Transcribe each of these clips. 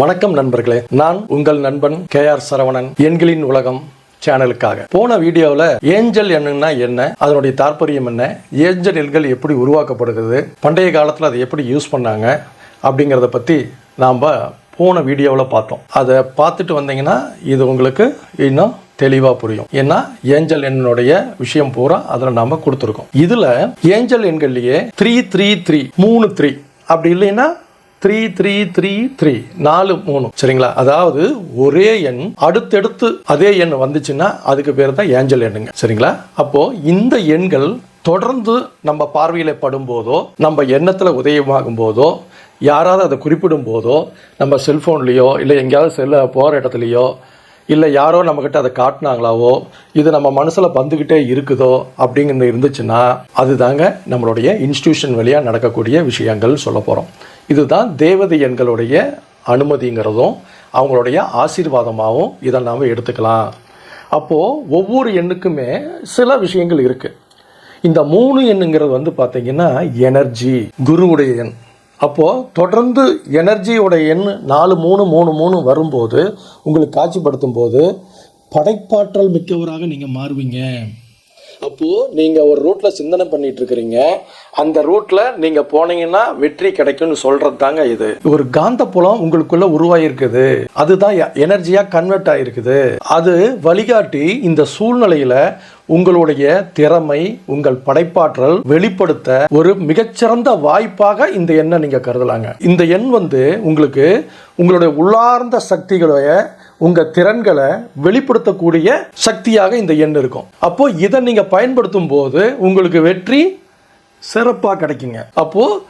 வணக்கம் நண்பர்களே. நான் உங்கள் நண்பன் கே ஆர் சரவணன் எண்களின் உலகம் சேனலுக்காக. போன வீடியோவில் ஏஞ்சல் எண்ணுன்னா என்ன அதனுடைய தாற்பயம் என்ன ஏஞ்சல் எண்கள் எப்படி உருவாக்கப்படுகிறது பண்டைய காலத்தில் அதை எப்படி யூஸ் பண்ணாங்க அப்படிங்கிறத பற்றி நாம் போன வீடியோவில் பார்த்தோம். அதை பார்த்துட்டு வந்தீங்கன்னா இது உங்களுக்கு இன்னும் தெளிவாக புரியும். ஏன்னா ஏஞ்சல் எண்ணுடைய விஷயம் பூரா அதில் நாம் கொடுத்துருக்கோம். இதில் ஏஞ்சல் எண்கள்லேயே த்ரீ த்ரீ த்ரீ மூணு த்ரீ அப்படி இல்லைன்னா த்ரீ த்ரீ த்ரீ த்ரீ நாலு மூணு. சரிங்களா? அதாவது ஒரே எண் அடுத்தடுத்து அதே எண் வந்துச்சுன்னா அதுக்கு பேர் தான் ஏஞ்சல் எண்ணுங்க. சரிங்களா? அப்போ இந்த எண்கள் தொடர்ந்து நம்ம பார்வையில் படும்போதோ நம்ம எண்ணத்தில் உதயமாகும் போதோ யாராவது அதை குறிப்பிடும் போதோ நம்ம செல்ஃபோன்லேயோ இல்லை எங்கேயாவது செல்ல போகிற இடத்துலையோ இல்லை யாரோ நம்மக்கிட்ட அதை காட்டினாங்களாவோ இது நம்ம மனசில் வந்துக்கிட்டே இருக்குதோ அப்படிங்கிறது இருந்துச்சுன்னா அதுதாங்க நம்மளுடைய இன்ஸ்டியூஷன் வழியாக நடக்கக்கூடிய விஷயங்கள் சொல்ல போகிறோம் இதுதான் தேவதை எண்களுடைய அனுமதிங்கிறதும் அவங்களுடைய ஆசீர்வாதமாகவும் இதை நாம் எடுத்துக்கலாம். அப்போது ஒவ்வொரு எண்ணுக்குமே சில விஷயங்கள் இருக்குது இந்த மூணு எண்ணுங்கிறது வந்து பார்த்திங்கன்னா எனர்ஜி குருவுடைய எண். அப்போது தொடர்ந்து எனர்ஜியோட எண் நாலு மூணு மூணு மூணு வரும்போது உங்களுக்கு காட்சிப்படுத்தும் போது படைப்பாற்றல் மிக்கவராக நீங்கள் மாறுவீங்க. அப்போது நீங்கள் ஒரு ரூட்டில் சிந்தனை பண்ணிட்டு இருக்கிறீங்க அந்த ரூட்டில் நீங்கள் போனீங்கன்னா வெற்றி கிடைக்கும்னு சொல்கிறது தாங்க இது. ஒரு காந்த புலம் உங்களுக்குள்ள உருவாகிருக்குது அதுதான் எனர்ஜியாக கன்வெர்ட் ஆகிருக்குது அது வழிகாட்டி இந்த சூழ்நிலையில் உங்களுடைய திறமை உங்கள் படைப்பாற்றல் வெளிப்படுத்த ஒரு மிகச்சிறந்த வாய்ப்பாக இந்த எண்ணை நீங்கள் கருதலாங்க. இந்த எண் வந்து உங்களுக்கு உங்களுடைய உள்ளார்ந்த சக்திகளுடைய உங்கள் திறன்களை வெளிப்படுத்தக்கூடிய சக்தியாக இந்த எண் இருக்கும். அப்போது இதை நீங்கள் பயன்படுத்தும் போது உங்களுக்கு வெற்றி சிறப்பாக கிடைக்குங்க. அப்போது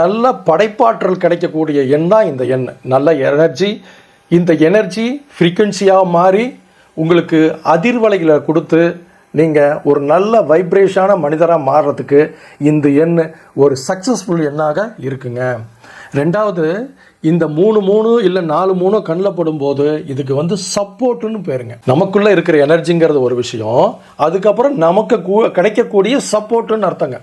நல்ல படைப்பாற்றல் கிடைக்கக்கூடிய எண் தான் இந்த எண். நல்ல எனர்ஜி இந்த எனர்ஜி ஃப்ரீக்குவென்சியாக மாறி உங்களுக்கு அதிர்வலைகளை கொடுத்து நீங்கள் ஒரு நல்ல வைப்ரேஷனான மனிதராக மாறுறதுக்கு இந்த எண் ஒரு சக்ஸஸ்ஃபுல் எண்ணாக இருக்குங்க. ரெண்டாவது இந்த மூணு மூணு இல்லை நாலு மூணு கண்ணில் படும்போது இதுக்கு வந்து சப்போர்ட்டுன்னு பேருங்க. நமக்குள்ளே இருக்கிற எனர்ஜிங்கிறது ஒரு விஷயம். அதுக்கப்புறம் நமக்கு கூ- கிடைக்கக்கூடிய சப்போர்ட்டுன்னு அர்த்தங்க.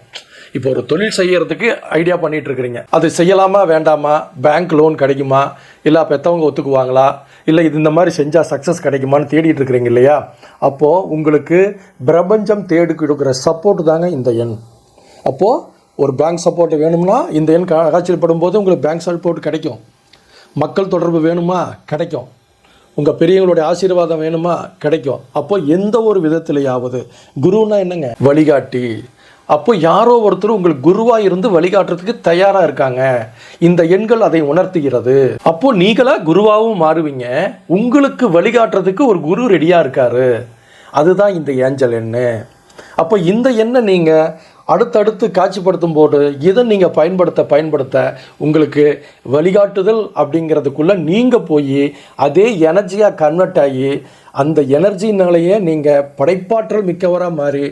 இப்போ ஒரு தொழில் செய்யறதுக்கு ஐடியா பண்ணிட்டு இருக்கிறீங்க அது செய்யலாமா வேண்டாமா? பேங்க் லோன் கிடைக்குமா? இல்லை பெற்றவங்க ஒத்துக்குவாங்களா? இல்லை இது இந்த மாதிரி செஞ்சால் சக்ஸஸ் கிடைக்குமான்னு தேடிட்டு இருக்கிறீங்க இல்லையா? அப்போது உங்களுக்கு பிரபஞ்சம் தேடி கொடுக்குற சப்போர்ட் தாங்க இந்த எண். அப்போது ஒரு பேங்க் சப்போர்ட் வேணும்னா இந்த எண் காட்சியில் படும்போது உங்களுக்கு பேங்க் சப்போர்ட் கிடைக்கும். மக்கள் தொடர்பு வேணுமா? கிடைக்கும். உங்கள் பெரியவங்களுடைய ஆசீர்வாதம் வேணுமா? கிடைக்கும். அப்போ எந்த ஒரு விதத்திலேயாவது குருன்னா என்னங்க? வழிகாட்டி. அப்போ யாரோ ஒருத்தர் உங்களுக்கு குருவாக இருந்து வழிகாட்டுறதுக்கு தயாராக இருக்காங்க. இந்த எண்கள் அதை உணர்த்துகிறது. அப்போ நீங்களாக குருவாகவும் மாறுவீங்க. உங்களுக்கு வழிகாட்டுறதுக்கு ஒரு குரு ரெடியாக இருக்காரு. அதுதான் இந்த ஏஞ்சல் எண்ணு. அப்போ இந்த எண்ணை நீங்கள் அடுத்தடுத்து காட்சிப்படுத்தும் போது இதை நீங்கள் பயன்படுத்த பயன்படுத்த உங்களுக்கு வழிகாட்டுதல் அப்படிங்கிறதுக்குள்ளே நீங்கள் போய் அதே எனர்ஜியாக கன்வெர்ட் ஆகி அந்த எனர்ஜினாலேயே நீங்கள் படைப்பாற்றல் மிக்கவராக மாறி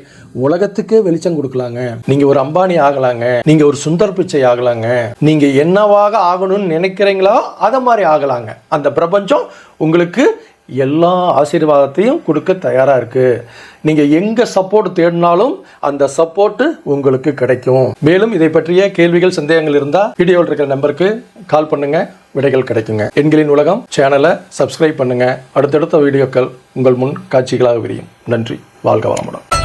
உலகத்துக்கே வெளிச்சம் கொடுக்கலாங்க. நீங்கள் ஒரு அம்பானி ஆகலாங்க. நீங்கள் ஒரு சுந்தர் பிச்சை ஆகலாங்க. நீங்கள் என்னவாக ஆகணும்னு நினைக்கிறீங்களோ அதை மாதிரி ஆகலாங்க. அந்த பிரபஞ்சம் உங்களுக்கு எல்லா ஆசீர்வாதத்தையும் கொடுக்க தயாராக இருக்குது நீங்கள் எங்கே சப்போர்ட் தேடினாலும் அந்த சப்போர்ட்டு உங்களுக்கு கிடைக்கும். மேலும் இதை பற்றிய கேள்விகள் சந்தேகங்கள் இருந்தால் வீடியோவில் இருக்கிற நம்பருக்கு கால் பண்ணுங்கள் விடைகள் கிடைக்குங்க. எண்களின் உலகம் சேனலை சப்ஸ்கிரைப் பண்ணுங்கள் அடுத்தடுத்த வீடியோக்கள் உங்கள் முன் காட்சிகளாக விரியும். நன்றி. வாழ்க வளமுடன்.